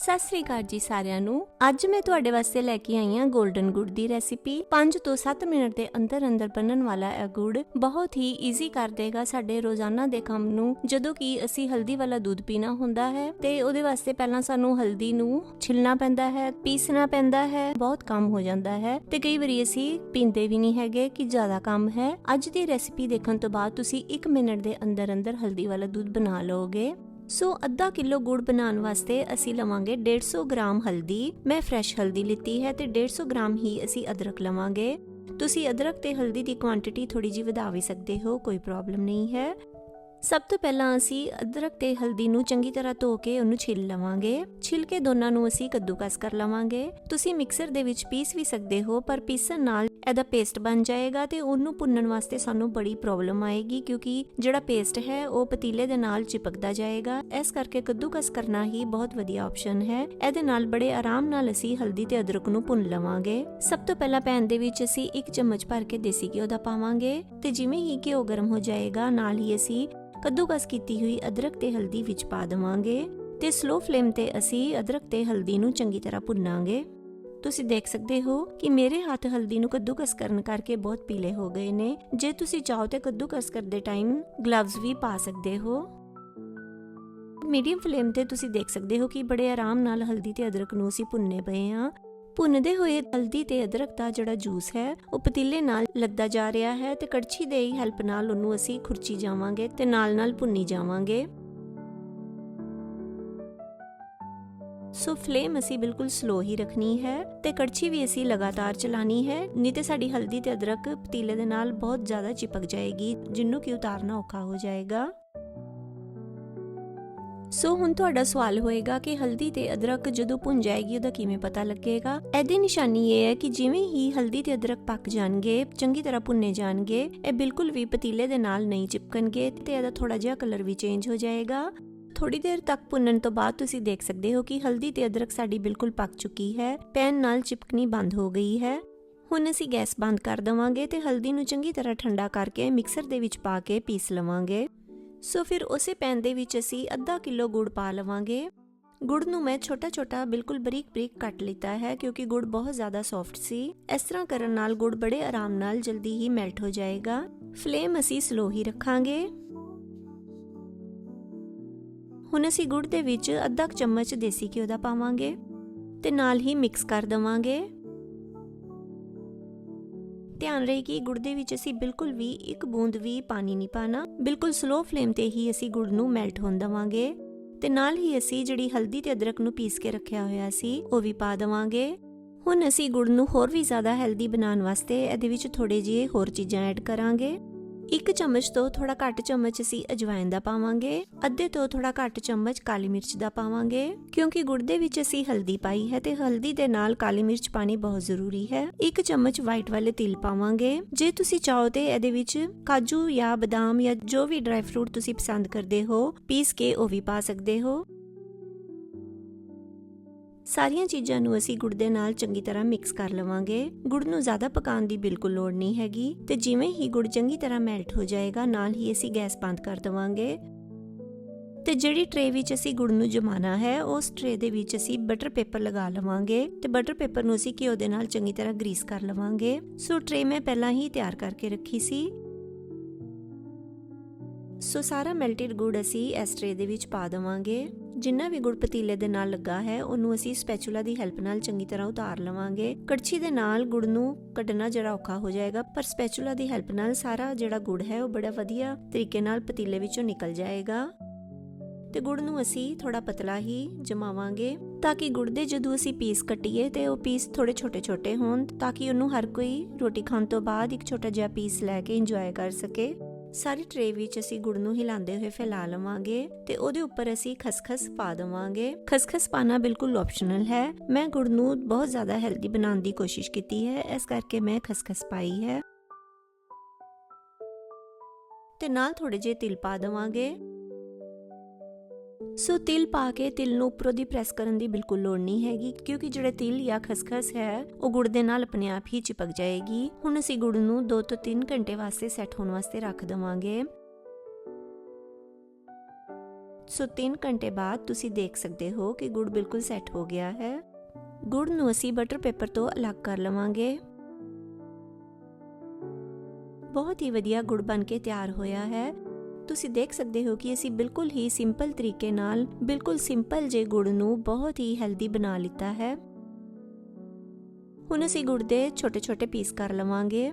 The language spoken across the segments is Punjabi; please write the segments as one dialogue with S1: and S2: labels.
S1: ਸਤਿ ਸ੍ਰੀ ਅਕਾਲ ਜੀ ਸਾਰਿਆਂ ਨੂੰ। ਅੱਜ ਮੈਂ ਤੁਹਾਡੇ ਵਾਸਤੇ ਲੈ ਕੇ ਆਈ ਹਾਂ 골ਡਨ ਗੁੜ ਦੀ ਰੈਸਿਪੀ 5 ਤੋਂ 7 ਮਿੰਟ ਦੇ ਅੰਦਰ ਅੰਦਰ ਬਣਨ ਵਾਲਾ ਇਹ ਗੁੜ ਬਹੁਤ ਹੀ ਈਜ਼ੀ ਕਰ ਦੇਗਾ ਸਾਡੇ ਰੋਜ਼ਾਨਾ ਦੇ ਕੰਮ ਨੂੰ। ਜਦੋਂ ਕਿ ਅਸੀਂ ਹਲਦੀ ਵਾਲਾ ਦੁੱਧ ਪੀਣਾ ਹੁੰਦਾ ਹੈ ਤੇ ਉਹਦੇ ਵਾਸਤੇ ਪਹਿਲਾਂ ਸਾਨੂੰ ਹਲਦੀ ਨੂੰ ਛਿਲਣਾ ਪੈਂਦਾ ਹੈ, ਪੀਸਣਾ ਪੈਂਦਾ ਹੈ, ਬਹੁਤ ਕੰਮ ਹੋ ਜਾਂਦਾ ਹੈ। ਤੇ ਕਈ ਵਾਰੀ ਅਸੀਂ ਪੀਂਦੇ ਵੀ ਨਹੀਂ ਹੈਗੇ ਕਿ ਜ਼ਿਆਦਾ ਕੰਮ ਹੈ। ਅੱਜ ਦੀ ਰੈਸਿਪੀ ਦੇਖਣ ਤੋਂ ਬਾਅਦ ਤੁਸੀਂ 1 ਮਿੰਟ ਦੇ ਅੰਦਰ ਅੰਦਰ ਹਲਦੀ ਵਾਲਾ ਦੁੱਧ ਬਣਾ ਲਓਗੇ। ਸੋ ਅੱਧਾ ਕਿਲੋ ਗੁੜ ਬਣਾਉਣ ਵਾਸਤੇ ਅਸੀਂ ਲਵਾਂਗੇ 150 ਗ੍ਰਾਮ ਹਲਦੀ। ਮੈਂ ਫਰੈਸ਼ ਹਲਦੀ ਲਿੱਤੀ ਹੈ ਤੇ 150 ਗ੍ਰਾਮ ਹੀ ਅਸੀਂ ਅਦਰਕ ਲਵਾਂਗੇ। ਤੁਸੀਂ ਅਦਰਕ ਤੇ ਹਲਦੀ ਦੀ ਕੁਆਂਟੀਟੀ ਥੋੜੀ ਜਿਹੀ ਵਧਾ ਵੀ ਸਕਦੇ ਹੋ, ਕੋਈ ਪ੍ਰੋਬਲਮ ਨਹੀਂ ਹੈ। ਸਭ ਤੋਂ ਪਹਿਲਾਂ ਅਸੀਂ ਅਦਰਕ ਤੇ ਹਲਦੀ ਨੂੰ ਚੰਗੀ ਤਰ੍ਹਾਂ ਧੋ ਕੇ ਉਹਨੂੰ ਛਿੱਲ ਲਵਾਂਗੇ। ਛਿੱਲ ਕੇ ਦੋਨਾਂ ਨੂੰ ਅਸੀਂ ਕੱਦੂਕਸ ਕਰ ਲਵਾਂਗੇ। ਤੁਸੀਂ ਮਿਕਸਰ ਦੇ ਵਿੱਚ ਪੀਸ ਵੀ ਸਕਦੇ ਹੋ, ਪਰ ਪੀਸਣ ਨਾਲ ਇਹਦਾ ਪੇਸਟ ਬਣ ਜਾਏਗਾ ਤੇ ਉਹਨੂੰ ਭੁੰਨਣ ਵਾਸਤੇ ਸਾਨੂੰ ਬੜੀ ਪ੍ਰੋਬਲਮ ਆਏਗੀ ਕਿਉਂਕਿ ਜਿਹੜਾ ਪੇਸਟ ਹੈ, ਉਹ ਪਤੀਲੇ ਦੇ ਨਾਲ ਚਿਪਕਦਾ ਜਾਏਗਾ। ਇਸ ਕਰਕੇ ਕੱਦੂਕਸ ਕਰਨਾ ਹੀ ਬਹੁਤ ਵਧੀਆ ਆਪਸ਼ਨ ਹੈ। ਇਹਦੇ ਨਾਲ ਬੜੇ ਆਰਾਮ ਨਾਲ ਅਸੀਂ ਹਲਦੀ ਤੇ ਅਦਰਕ ਨੂੰ ਭੁੰਨ ਲਵਾਂਗੇ। ਸਭ ਤੋਂ ਪਹਿਲਾਂ ਪੈਨ ਦੇ ਵਿੱਚ ਅਸੀਂ ਇੱਕ ਚਮਚ ਭਰ ਕੇ ਦੇਸੀ ਘਿਓ ਦਾ ਪਾਵਾਂਗੇ ਤੇ ਜਿਵੇਂ ਹੀ ਘਿਓ ਗਰਮ ਹੋ ਜਾਏਗਾ, ਨਾਲ ਹੀ ਅਸੀਂ ਕੱਦੂਕਸ ਕੀਤੀ ਹੋਈ ਅਦਰਕ ਤੇ ਹਲਦੀ ਵਿੱਚ ਪਾ ਦੇਵਾਂਗੇ ਤੇ ਸਲੋ ਫਲੇਮ ਤੇ ਅਸੀਂ ਅਦਰਕ ਤੇ ਹਲਦੀ ਨੂੰ ਚੰਗੀ ਤਰ੍ਹਾਂ ਭੁੰਨਾਂਗੇ। ਤੁਸੀਂ ਦੇਖ ਸਕਦੇ ਹੋ ਕਿ ਮੇਰੇ ਹੱਥ ਹਲਦੀ ਨੂੰ ਕੱਦੂਕਸ ਕਰਨ ਕਰਕੇ ਬਹੁਤ ਪੀਲੇ ਹੋ ਗਏ ਨੇ। ਜੇ ਤੁਸੀਂ ਚਾਹੋ ਤੇ ਕੱਦੂਕਸ ਕਰਦੇ ਟਾਈਮ ਗਲਵਜ਼ ਵੀ ਪਾ ਸਕਦੇ ਹੋ। ਮੀਡੀਅਮ ਫਲੇਮ ਤੇ ਤੁਸੀਂ ਦੇਖ ਸਕਦੇ ਹੋ ਕਿ ਬੜੇ ਆਰਾਮ ਨਾਲ ਹਲਦੀ ਤੇ ਅਦਰਕ ਨੂੰ ਅਸੀਂ ਭੁੰਨੇ ਪਏ ਹਾਂ। ਭੁੰਨਦੇ ਹੋਏ ਹਲਦੀ ਤੇ ਅਦਰਕ ਦਾ ਜਿਹੜਾ ਜੂਸ ਹੈ, ਉਹ ਪਤੀਲੇ ਨਾਲ ਲੱਦਾ ਜਾ ਰਿਹਾ ਹੈ ਤੇ ਕੜਛੀ ਦੇ ਹੀ ਹੈਲਪ ਨਾਲ ਉਹਨੂੰ ਅਸੀਂ ਖੁਰਚੀ ਜਾਵਾਂਗੇ ਤੇ ਨਾਲ-ਨਾਲ ਭੁੰਨੀ ਜਾਵਾਂਗੇ। ਸੋ ਫਲੇਮ ਅਸੀਂ ਬਿਲਕੁਲ ਸਲੋ ਹੀ ਰੱਖਣੀ ਹੈ ਤੇ ਕੜਛੀ ਵੀ ਅਸੀਂ ਲਗਾਤਾਰ ਚਲਾਣੀ ਹੈ, ਨਹੀਂ ਤੇ ਸਾਡੀ ਹਲਦੀ ਤੇ ਅਦਰਕ ਪਤੀਲੇ ਦੇ ਨਾਲ ਬਹੁਤ ਜ਼ਿਆਦਾ ਚਿਪਕ ਜਾਏਗੀ, ਜਿੰਨੂੰ ਕਿ ਉਤਾਰਨਾ ਔਖਾ ਹੋ ਜਾਏਗਾ। ਸੋ ਹੁਣ ਤੁਹਾਡਾ ਸਵਾਲ ਹੋਏਗਾ ਕਿ ਹਲਦੀ ਤੇ ਅਦਰਕ ਜਦੋਂ ਭੁੰਨ ਜਾਏਗੀ, ਉਹਦਾ ਕਿਵੇਂ ਪਤਾ ਲੱਗੇਗਾ? ਇਹਦੀ ਨਿਸ਼ਾਨੀ ਇਹ ਹੈ ਕਿ ਜਿਵੇਂ ਹੀ ਹਲਦੀ ਤੇ ਅਦਰਕ ਪੱਕ ਜਾਣਗੇ, ਚੰਗੀ ਤਰ੍ਹਾਂ ਭੁੰਨੇ ਜਾਣਗੇ, ਇਹ ਬਿਲਕੁਲ ਵੀ ਪਤੀਲੇ ਦੇ ਨਾਲ ਨਹੀਂ ਚਿਪਕਣਗੇ ਤੇ ਇਹਦਾ ਥੋੜਾ ਜਿਹਾ ਕਲਰ ਵੀ ਚੇਂਜ ਹੋ ਜਾਏਗਾ। ਥੋੜੀ ਦੇਰ ਤੱਕ ਭੁੰਨਣ ਤੋਂ ਬਾਅਦ ਤੁਸੀਂ ਦੇਖ ਸਕਦੇ ਹੋ ਕਿ ਹਲਦੀ ਤੇ ਅਦਰਕ ਸਾਡੀ ਬਿਲਕੁਲ ਪੱਕ ਚੁੱਕੀ ਹੈ, ਪੈਨ ਨਾਲ ਚਿਪਕਣੀ ਬੰਦ ਹੋ ਗਈ ਹੈ। ਹੁਣ ਅਸੀਂ ਗੈਸ ਬੰਦ ਕਰ ਦਵਾਂਗੇ ਤੇ ਹਲਦੀ ਨੂੰ ਚੰਗੀ ਤਰ੍ਹਾਂ ਠੰਡਾ ਕਰਕੇ ਮਿਕਸਰ ਦੇ ਵਿੱਚ ਪਾ ਕੇ ਪੀਸ ਲਵਾਂਗੇ। ਸੋ ਫਿਰ ਉਸੇ ਪੈਨ ਦੇ ਵਿੱਚ ਅਸੀਂ ਅੱਧਾ ਕਿਲੋ ਗੁੜ ਪਾ ਲਵਾਂਗੇ। ਗੁੜ ਨੂੰ ਮੈਂ ਛੋਟਾ-ਛੋਟਾ, ਬਿਲਕੁਲ ਬਰੀਕ-ਬਰੀਕ ਕੱਟ ਲਿੱਤਾ ਹੈ ਕਿਉਂਕਿ ਗੁੜ ਬਹੁਤ ਜ਼ਿਆਦਾ ਸੌਫਟ ਸੀ। ਇਸ ਤਰ੍ਹਾਂ ਕਰਨ ਨਾਲ ਗੁੜ ਬੜੇ ਆਰਾਮ ਨਾਲ ਜਲਦੀ ਹੀ ਮੈਲਟ ਹੋ ਜਾਏਗਾ। ਫਲੇਮ ਅਸੀਂ ਸਲੋ ਹੀ ਰੱਖਾਂਗੇ। ਹੁਣ ਅਸੀਂ ਗੁੜ ਦੇ ਵਿੱਚ ਅੱਧਾ ਚਮਚ ਦੇਸੀ ਘਿਓ ਦਾ ਪਾਵਾਂਗੇ ਤੇ ਨਾਲ ਹੀ ਮਿਕਸ ਕਰ ਦਵਾਂਗੇ। ਧਿਆਨ ਰਹੇ ਕਿ ਗੁੜ ਦੇ ਵਿੱਚ ਅਸੀਂ ਬਿਲਕੁਲ ਵੀ ਇੱਕ ਬੂੰਦ ਵੀ ਪਾਣੀ ਨਹੀਂ ਪਾਣਾ। ਬਿਲਕੁਲ ਸਲੋ ਫਲੇਮ ਤੇ ਹੀ ਅਸੀਂ ਗੁੜ ਨੂੰ ਮੈਲਟ ਹੋਣ ਦਵਾਂਗੇ। ਤੇ ਨਾਲ ਹੀ ਅਸੀਂ ਜਿਹੜੀ ਹਲਦੀ ਤੇ ਅਦਰਕ ਨੂੰ ਪੀਸ ਕੇ ਰੱਖਿਆ ਹੋਇਆ ਸੀ, ਉਹ ਵੀ ਪਾ ਦਵਾਂਗੇ। ਹੁਣ ਅਸੀਂ ਗੁੜ ਨੂੰ ਹੋਰ ਵੀ ਜ਼ਿਆਦਾ ਹੈਲਦੀ ਬਣਾਉਣ ਵਾਸਤੇ ਇਹਦੇ ਵਿੱਚ ਥੋੜੇ ਜਿਹੇ ਹੋਰ ਚੀਜ਼ਾਂ ਐਡ ਕਰਾਂਗੇ। ਇੱਕ ਚਮਚ ਤੋਂ ਥੋੜਾ ਘੱਟ ਚਮਚ ਅਸੀਂ ਅਜਵਾਇਨ ਦਾ ਪਾਵਾਂਗੇ। ਅੱਧੇ ਤੋਂ ਥੋੜਾ ਘੱਟ ਚਮਚ ਕਾਲੀ ਮਿਰਚ ਦਾ ਪਾਵਾਂਗੇ। ਕਿਉਂਕਿ ਗੁੜ ਦੇ ਵਿੱਚ ਅਸੀਂ ਹਲਦੀ ਪਾਈ ਹੈ ਤੇ ਹਲਦੀ ਦੇ ਨਾਲ ਕਾਲੀ ਮਿਰਚ ਪਾਣੀ ਬਹੁਤ ਜ਼ਰੂਰੀ ਹੈ। ਇੱਕ ਚਮਚ ਵਾਈਟ ਵਾਲੇ ਤਿਲ ਪਾਵਾਂਗੇ। ਜੇ ਤੁਸੀਂ ਚਾਹੋ ਤੇ ਇਹਦੇ ਵਿੱਚ ਕਾਜੂ ਜਾਂ ਬਦਾਮ ਜਾਂ ਜੋ ਵੀ ਡਰਾਈ ਫਰੂਟ ਤੁਸੀਂ ਪਸੰਦ ਕਰਦੇ ਹੋ, ਪੀਸ ਕੇ ਉਹ ਵੀ ਪਾ ਸਕਦੇ ਹੋ। ਸਾਰੀਆਂ ਚੀਜ਼ਾਂ ਨੂੰ ਅਸੀਂ ਗੁੜ ਦੇ ਨਾਲ ਚੰਗੀ ਤਰ੍ਹਾਂ ਮਿਕਸ ਕਰ ਲਵਾਂਗੇ। ਗੁੜ ਨੂੰ ਜ਼ਿਆਦਾ ਪਕਾਉਣ ਦੀ ਬਿਲਕੁਲ ਲੋੜ ਨਹੀਂ ਹੈਗੀ ਤੇ ਜਿਵੇਂ ਹੀ ਗੁੜ ਚੰਗੀ ਤਰ੍ਹਾਂ ਮੈਲਟ ਹੋ ਜਾਏਗਾ, ਨਾਲ ਹੀ ਅਸੀਂ ਗੈਸ ਬੰਦ ਕਰ ਦਵਾਂਗੇ। ਤੇ ਜਿਹੜੀ ਟਰੇ ਵਿੱਚ ਅਸੀਂ ਗੁੜ ਨੂੰ ਜਮਾਣਾ ਹੈ, ਉਸ ਟਰੇ ਦੇ ਵਿੱਚ ਅਸੀਂ ਬਟਰ ਪੇਪਰ ਲਗਾ ਲਵਾਂਗੇ ਤੇ ਬਟਰ ਪੇਪਰ ਨੂੰ ਅਸੀਂ ਘਿਓ ਦੇ ਨਾਲ ਚੰਗੀ ਤਰ੍ਹਾਂ ਗਰੀਸ ਕਰ ਲਵਾਂਗੇ। ਸੋ ਟਰੇ ਮੈਂ ਪਹਿਲਾਂ ਹੀ ਤਿਆਰ ਕਰਕੇ ਰੱਖੀ ਸੀ। ਸੋ ਸਾਰਾ ਮੈਲਟਡ ਗੁੜ ਅਸੀਂ ਇਸ ਟਰੇ ਦੇ ਵਿੱਚ ਪਾ ਦਵਾਂਗੇ। ਜਿੰਨਾ ਵੀ ਗੁੜ ਪਤੀਲੇ ਦੇ ਨਾਲ ਲੱਗਾ ਹੈ, ਉਹਨੂੰ ਅਸੀਂ ਸਪੈਚੂਲਾ ਦੀ ਹੈਲਪ ਨਾਲ ਚੰਗੀ ਤਰ੍ਹਾਂ ਉਤਾਰ ਲਵਾਂਗੇ। ਕੜਛੀ ਦੇ ਨਾਲ ਗੁੜ ਨੂੰ ਕੱਢਣਾ ਜਿਹੜਾ ਔਖਾ ਹੋ ਜਾਏਗਾ, ਪਰ ਸਪੈਚੂਲਾ ਦੀ ਹੈਲਪ ਨਾਲ ਸਾਰਾ ਜਿਹੜਾ ਗੁੜ ਹੈ, ਉਹ ਬੜਾ ਵਧੀਆ ਤਰੀਕੇ ਨਾਲ ਪਤੀਲੇ ਵਿੱਚੋਂ ਨਿਕਲ ਜਾਏਗਾ। ਤੇ ਗੁੜ ਨੂੰ ਅਸੀਂ ਥੋੜਾ ਪਤਲਾ ਹੀ ਜਮਾਵਾਂਗੇ ਤਾਂ ਕਿ ਗੁੜ ਦੇ ਜਦੋਂ ਅਸੀਂ ਪੀਸ ਕੱਟੀਏ ਤੇ ਉਹ ਪੀਸ ਥੋੜੇ ਛੋਟੇ-ਛੋਟੇ ਹੋਣ ਤਾਂ ਕਿ ਉਹਨੂੰ ਹਰ ਕੋਈ ਰੋਟੀ ਖਾਣ ਤੋਂ ਬਾਅਦ ਇੱਕ ਛੋਟਾ ਜਿਹਾ ਪੀਸ ਲੈ ਕੇ ਇੰਜੋਏ ਕਰ ਸਕੇ। ਸਾਰੀ ਟਰੇ ਵਿੱਚ ਅਸੀਂ ਗੁੜ ਨੂੰ ਹਿਲਾਉਂਦੇ ਹੋਏ ਫੈਲਾ ਲਵਾਂਗੇ ਤੇ ਉਹਦੇ ਉੱਪਰ ਅਸੀਂ ਖਸਖਸ ਪਾ ਦਵਾਂਗੇ। ਖਸਖਸ ਪਾਣਾ ਬਿਲਕੁਲ ਆਪਸ਼ਨਲ ਹੈ। ਮੈਂ ਗੁੜ ਨੂੰ ਬਹੁਤ ਜ਼ਿਆਦਾ ਹੈਲਦੀ ਬਣਾਉਣ ਦੀ ਕੋਸ਼ਿਸ਼ ਕੀਤੀ ਹੈ। ਇਸ ਕਰਕੇ ਮੈਂ ਖਸਖਸ ਪਾਈ ਹੈ। ਤੇ ਨਾਲ ਥੋੜੇ ਜਿਹੇ ਤਿਲ ਪਾ ਦਵਾਂਗੇ। ਸੋ ਤਿਲ ਪਾ ਕੇ ਤਿਲ ਨੂੰ ਉੱਪਰੋਂ ਦੀ ਪ੍ਰੈਸ ਕਰਨ ਦੀ ਬਿਲਕੁਲ ਲੋੜ ਨਹੀਂ ਹੈਗੀ, ਕਿਉਂਕਿ ਜਿਹੜੇ ਤਿਲ ਜਾਂ ਖਸਖਸ ਹੈ, ਉਹ ਗੁੜ ਦੇ ਨਾਲ ਆਪਣੇ ਆਪ ਹੀ ਚਿਪਕ ਜਾਏਗੀ। ਹੁਣ ਅਸੀਂ ਗੁੜ ਨੂੰ 2 ਤੋਂ 3 ਘੰਟੇ ਵਾਸਤੇ ਸੈੱਟ ਹੋਣ ਵਾਸਤੇ ਰੱਖ ਦਵਾਂਗੇ। ਸੋ 3 ਘੰਟੇ ਬਾਅਦ ਤੁਸੀਂ ਦੇਖ ਸਕਦੇ ਹੋ ਕਿ ਗੁੜ ਬਿਲਕੁਲ ਸੈੱਟ ਹੋ ਗਿਆ ਹੈ। ਗੁੜ ਨੂੰ ਅਸੀਂ ਬਟਰ ਪੇਪਰ ਤੋਂ ਅਲੱਗ ਕਰ ਲਵਾਂਗੇ। ਬਹੁਤ ਹੀ ਵਧੀਆ ਗੁੜ ਬਣ ਕੇ ਤਿਆਰ ਹੋਇਆ ਹੈ। ਤੁਸੀਂ ਦੇਖ ਸਕਦੇ ਹੋ ਕਿ ਅਸੀਂ ਬਿਲਕੁਲ ਹੀ ਸਿੰਪਲ ਤਰੀਕੇ ਨਾਲ, ਬਿਲਕੁਲ ਸਿੰਪਲ ਜੇ ਗੁੜ ਨੂੰ ਬਹੁਤ ਹੀ ਹੈਲਦੀ ਬਣਾ ਲਿੱਤਾ ਹੈ। ਹੁਣ ਅਸੀਂ ਗੁੜ ਦੇ ਛੋਟੇ-ਛੋਟੇ ਪੀਸ ਕਰ ਲਵਾਂਗੇ,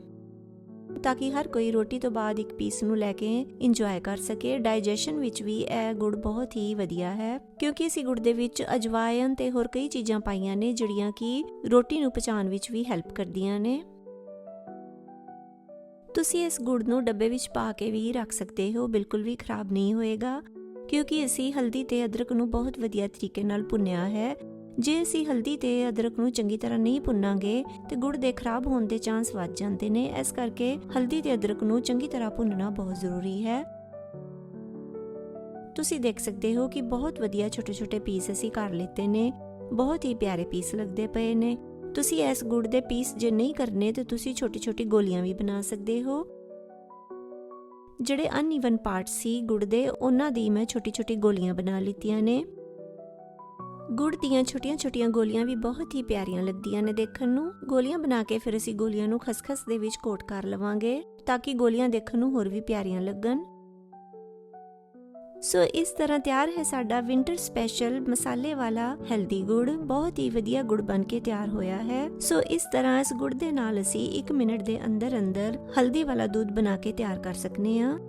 S1: ਤਾਂ ਕਿ ਹਰ ਕੋਈ ਰੋਟੀ ਤੋਂ ਬਾਅਦ ਇੱਕ ਪੀਸ ਨੂੰ ਲੈ ਕੇ ਇੰਜੋਏ ਕਰ ਸਕੇ। ਡਾਈਜੈਸ਼ਨ ਵਿੱਚ ਵੀ ਇਹ ਗੁੜ ਬਹੁਤ ਹੀ ਵਧੀਆ ਹੈ, ਕਿਉਂਕਿ ਅਸੀਂ ਗੁੜ ਦੇ ਵਿੱਚ ਅਜਵਾਇਨ ਤੇ ਹੋਰ ਕਈ ਚੀਜ਼ਾਂ ਪਾਈਆਂ ਨੇ, ਜਿਹੜੀਆਂ ਕਿ ਰੋਟੀ ਨੂੰ ਪਚਾਉਣ ਵਿੱਚ ਵੀ ਹੈਲਪ ਕਰਦੀਆਂ ਨੇ। ਤੁਸੀਂ ਇਸ ਗੁੜ ਨੂੰ ਡੱਬੇ ਵਿੱਚ ਪਾ ਕੇ ਵੀ ਰੱਖ ਸਕਦੇ ਹੋ, ਬਿਲਕੁਲ ਵੀ ਖਰਾਬ ਨਹੀਂ ਹੋਏਗਾ, ਕਿਉਂਕਿ ਅਸੀਂ ਹਲਦੀ ਤੇ ਅਦਰਕ ਨੂੰ ਬਹੁਤ ਵਧੀਆ ਤਰੀਕੇ ਨਾਲ ਭੁੰਨਿਆ ਹੈ। ਜੇ ਅਸੀਂ ਹਲਦੀ ਤੇ ਅਦਰਕ ਨੂੰ ਚੰਗੀ ਤਰ੍ਹਾਂ ਨਹੀਂ ਭੁੰਨਾਂਗੇ, ਤੇ ਗੁੜ ਦੇ ਖਰਾਬ ਹੋਣ ਦੇ ਚਾਂਸ ਵੱਧ ਜਾਂਦੇ ਨੇ, ਇਸ ਕਰਕੇ ਹਲਦੀ ਤੇ ਅਦਰਕ ਨੂੰ ਚੰਗੀ ਤਰ੍ਹਾਂ ਭੁੰਨਣਾ ਬਹੁਤ ਜ਼ਰੂਰੀ ਹੈ। ਤੁਸੀਂ ਦੇਖ ਸਕਦੇ ਹੋ ਕਿ ਬਹੁਤ ਵਧੀਆ ਛੋਟੇ-ਛੋਟੇ ਪੀਸ ਅਸੀਂ ਕਰ ਲਿੱਤੇ ਨੇ, ਬਹੁਤ ਹੀ ਪਿਆਰੇ ਪੀਸ ਲੱਗਦੇ ਪਏ ਨੇ। ਤੁਸੀਂ ਇਸ ਗੁੜ ਦੇ ਪੀਸ ਜੇ ਨਹੀਂ ਕਰਨੇ ਤੇ ਤੁਸੀਂ ਛੋਟੀ-ਛੋਟੀ ਗੋਲੀਆਂ ਵੀ ਬਣਾ ਸਕਦੇ ਹੋ। ਜਿਹੜੇ ਅਨਈਵਨ ਪਾਰਟ ਸੀ ਗੁੜ ਦੇ, ਉਹਨਾਂ ਦੀ ਮੈਂ ਛੋਟੀ-ਛੋਟੀ ਗੋਲੀਆਂ ਬਣਾ ਲਿੱਤੀਆਂ ਨੇ। ਗੁੜ ਦੀਆਂ ਛੋਟੀਆਂ-ਛੋਟੀਆਂ ਗੋਲੀਆਂ ਵੀ ਬਹੁਤ ਹੀ ਪਿਆਰੀਆਂ ਲੱਗਦੀਆਂ ਨੇ ਦੇਖਣ ਨੂੰ। ਗੋਲੀਆਂ ਬਣਾ ਕੇ ਫਿਰ ਅਸੀਂ ਗੋਲੀਆਂ ਨੂੰ ਖਸਖਸ ਦੇ ਵਿੱਚ ਕੋਟ ਕਰ ਲਵਾਂਗੇ ਤਾਂ ਕਿ ਗੋਲੀਆਂ ਦੇਖਣ ਨੂੰ ਹੋਰ ਵੀ ਪਿਆਰੀਆਂ ਲੱਗਣ। ਸੋ ਇਸ ਤਰ੍ਹਾਂ ਤਿਆਰ ਹੈ ਸਾਡਾ ਵਿంటర్ ਸਪੈਸ਼ਲ ਮਸਾਲੇ ਵਾਲਾ ਹੈਲਦੀ ਗੁੜ। ਬਹੁਤ ਹੀ ਵਧੀਆ ਗੁੜ ਬਣ ਕੇ ਤਿਆਰ ਹੋਇਆ ਹੈ। ਸੋ ਇਸ ਤਰ੍ਹਾਂ ਇਸ ਗੁੜ ਦੇ ਨਾਲ ਅਸੀਂ 1 ਮਿੰਟ ਦੇ ਅੰਦਰ ਅੰਦਰ ਹਲਦੀ ਵਾਲਾ ਦੁੱਧ ਬਣਾ ਕੇ ਤਿਆਰ ਕਰ ਸਕਨੇ ਆ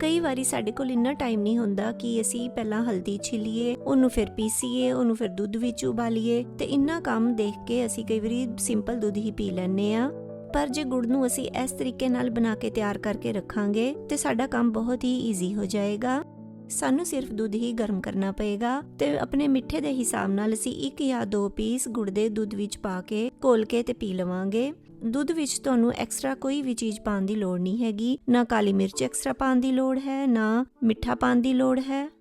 S1: ਕਈ ਵਾਰੀ ਸਾਡੇ ਕੋਲ ਇੰਨਾ ਟਾਈਮ ਨਹੀਂ ਹੁੰਦਾ ਕਿ ਅਸੀਂ ਪਹਿਲਾਂ ਹਲਦੀ ਛਿਲੀਏ, ਉਹਨੂੰ ਫਿਰ ਪੀਸੀਏ, ਉਹਨੂੰ ਫਿਰ ਦੁੱਧ ਵਿੱਚ ਉਬਾਲੀਏ ਤੇ ਇੰਨਾ ਕੰਮ ਦੇਖ ਕੇ ਅਸੀਂ ਕਈ ਵਾਰੀ ਸਿੰਪਲ ਦੁੱਧ ਹੀ ਪੀ ਲੈਂਦੇ ਆ ਪਰ ਜੇ ਗੁੜ ਨੂੰ ਅਸੀਂ ਇਸ ਤਰੀਕੇ ਨਾਲ ਬਣਾ ਕੇ ਤਿਆਰ ਕਰਕੇ ਰੱਖਾਂਗੇ ਤੇ ਸਾਡਾ ਕੰਮ ਬਹੁਤ ਹੀ ਈਜ਼ੀ ਹੋ ਜਾਏਗਾ। ਸਾਨੂੰ ਸਿਰਫ ਦੁੱਧ ਹੀ ਗਰਮ ਕਰਨਾ ਪਏਗਾ ਤੇ ਆਪਣੇ ਮਿੱਠੇ ਦੇ ਹਿਸਾਬ ਨਾਲ ਅਸੀਂ ਇੱਕ ਜਾਂ ਦੋ ਪੀਸ ਗੁੜ ਦੇ ਦੁੱਧ ਵਿੱਚ ਪਾ ਕੇ, ਘੋਲ ਕੇ ਤੇ ਪੀ ਲਵਾਂਗੇ। ਦੁੱਧ ਵਿੱਚ ਤੁਹਾਨੂੰ ਐਕਸਟਰਾ ਕੋਈ ਵੀ ਚੀਜ਼ ਪਾਉਣ ਦੀ ਲੋੜ ਨਹੀਂ ਹੈਗੀ। ਨਾ ਕਾਲੀ ਮਿਰਚ ਐਕਸਟਰਾ ਪਾਉਣ ਦੀ ਲੋੜ ਹੈ, ਨਾ ਮਿੱਠਾ ਪਾਉਣ ਦੀ ਲੋੜ ਹੈ।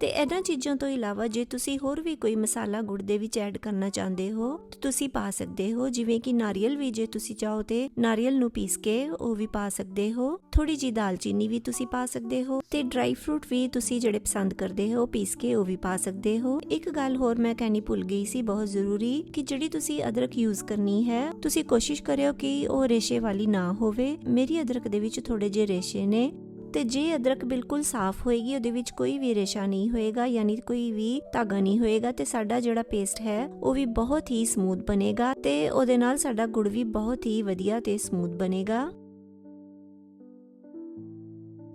S1: ਤੇ ਇਹਨਾਂ ਚੀਜ਼ਾਂ ਤੋਂ ਇਲਾਵਾ ਜੇ ਤੁਸੀਂ ਹੋਰ ਵੀ ਕੋਈ ਮਸਾਲਾ ਗੁੜ ਦੇ ਵਿੱਚ ਐਡ ਕਰਨਾ ਚਾਹੁੰਦੇ ਹੋ ਤੁਸੀਂ ਪਾ ਸਕਦੇ ਹੋ। ਜਿਵੇਂ ਕਿ ਨਾਰੀਅਲ ਵੀ ਜੇ ਤੁਸੀਂ ਚਾਹੋ ਤੇ ਨਾਰੀਅਲ ਨੂੰ ਪੀਸ ਕੇ ਉਹ ਵੀ ਪਾ ਸਕਦੇ ਹੋ। ਥੋੜੀ ਜੀ ਦਾਲਚੀਨੀ ਵੀ ਤੁਸੀਂ ਪਾ ਸਕਦੇ ਹੋ ਤੇ ਡਰਾਈ ਫਰੂਟ ਵੀ ਤੁਸੀਂ ਜਿਹੜੇ ਪਸੰਦ ਕਰਦੇ ਹੋ ਪੀਸ ਕੇ ਉਹ ਵੀ ਪਾ ਸਕਦੇ ਹੋ। ਇੱਕ ਗੱਲ ਹੋਰ ਮੈਂ ਕਹਿਣੀ ਭੁੱਲ ਗਈ ਸੀ, ਬਹੁਤ ਜ਼ਰੂਰੀ ਕਿ ਜਿਹੜੀ ਤੁਸੀਂ ਅਦਰਕ ਯੂਜ਼ ਕਰਨੀ ਹੈ, ਤੁਸੀਂ ਕੋਸ਼ਿਸ਼ ਕਰਿਓ ਕਿ ਉਹ ਰੇਸ਼ੇ ਵਾਲੀ ਨਾ ਹੋਵੇ। ਮੇਰੀ ਅਦਰਕ ਦੇ ਵਿੱਚ ਥੋੜੇ ਜਿਹੇ ਰੇਸ਼ੇ ਨੇ ਤੇ ਜੇ ਅਦਰਕ ਬਿਲਕੁਲ ਸਾਫ਼ ਹੋਏਗੀ, ਉਹਦੇ ਵਿੱਚ ਕੋਈ ਵੀ ਰੇਸ਼ਾ ਨਹੀਂ ਹੋਏਗਾ, ਯਾਨੀ ਕੋਈ ਵੀ ਧਾਗਾ ਨਹੀਂ ਹੋਏਗਾ ਤੇ ਸਾਡਾ ਜਿਹੜਾ ਪੇਸਟ ਹੈ, ਉਹ ਵੀ ਬਹੁਤ ਹੀ ਸਮੂਥ ਬਣੇਗਾ ਤੇ ਉਹਦੇ ਨਾਲ ਸਾਡਾ ਗੁੜ ਵੀ ਬਹੁਤ ਹੀ ਵਧੀਆ ਤੇ ਸਮੂਥ ਬਣੇਗਾ।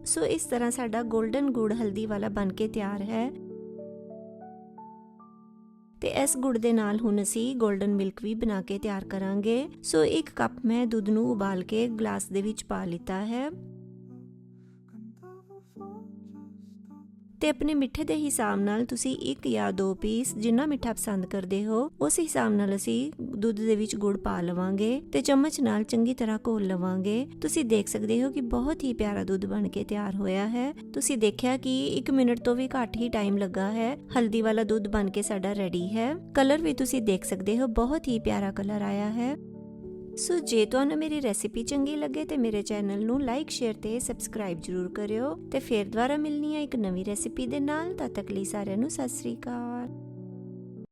S1: ਸੋ ਇਸ ਤਰ੍ਹਾਂ ਸਾਡਾ 골ਡਨ ਗੁੜ ਹਲਦੀ ਵਾਲਾ ਬਣ ਕੇ ਤਿਆਰ ਹੈ। ਤੇ ਇਸ ਗੁੜ ਦੇ ਨਾਲ ਹੁਣ ਅਸੀਂ 골ਡਨ ਮਿਲਕ ਵੀ ਬਣਾ ਕੇ ਤਿਆਰ ਕਰਾਂਗੇ। ਸੋ ਇੱਕ ਕੱਪ ਮੈਂ ਦੁੱਧ ਨੂੰ ਉਬਾਲ ਕੇ ਗਲਾਸ ਦੇ ਵਿੱਚ ਪਾ ਲਿੱਤਾ ਹੈ। ਤੇ ਆਪਣੇ ਮਿੱਠੇ ਦੇ ਹਿਸਾਬ ਨਾਲ ਤੁਸੀਂ ਇੱਕ ਜਾਂ ਦੋ ਪੀਸ ਜਿੰਨਾ ਮਿੱਠਾ ਪਸੰਦ ਕਰਦੇ ਹੋ, ਉਸ ਹਿਸਾਬ ਨਾਲ ਅਸੀਂ ਦੁੱਧ ਦੇ ਵਿੱਚ ਗੁੜ ਪਾ ਲਵਾਂਗੇ ਤੇ ਚਮਚ ਨਾਲ ਚੰਗੀ ਤਰ੍ਹਾਂ ਘੋਲ ਲਵਾਂਗੇ। ਤੁਸੀਂ ਦੇਖ ਸਕਦੇ ਹੋ ਕਿ ਬਹੁਤ ਹੀ ਪਿਆਰਾ ਦੁੱਧ ਬਣ ਕੇ ਤਿਆਰ ਹੋਇਆ ਹੈ। ਤੁਸੀਂ ਦੇਖਿਆ ਕਿ 1 ਮਿੰਟ ਤੋਂ ਵੀ ਘੱਟ ਹੀ ਟਾਈਮ ਲੱਗਾ ਹੈ। ਹਲਦੀ ਵਾਲਾ ਦੁੱਧ ਬਣ ਕੇ ਸਾਡਾ ਰੈਡੀ ਹੈ। ਕਲਰ ਵੀ ਤੁਸੀਂ ਦੇਖ ਸਕਦੇ ਹੋ, ਬਹੁਤ ਹੀ ਪਿਆਰਾ ਕਲਰ ਆਇਆ ਹੈ। ਸੋ ਜੇ ਤੁਹਾਨੂੰ ਮੇਰੀ ਰੈਸਿਪੀ ਚੰਗੀ ਲੱਗੇ ਤੇ ਮੇਰੇ ਚੈਨਲ ਨੂੰ ਲਾਈਕ ਸ਼ੇਅਰ ਤੇ ਸਬਸਕ੍ਰਾਈਬ ਜਰੂਰ ਕਰਿਓ ਤੇ ਫੇਰ ਦੁਬਾਰਾ ਮਿਲਣੀ ਹੈ ਇੱਕ ਨਵੀਂ ਰੈਸਿਪੀ ਦੇ ਨਾਲ, ਤਦ ਤੱਕ ਲਈ ਸਾਰਿਆਂ ਨੂੰ ਸਤਿ ਸ੍ਰੀ ਅਕਾਲ।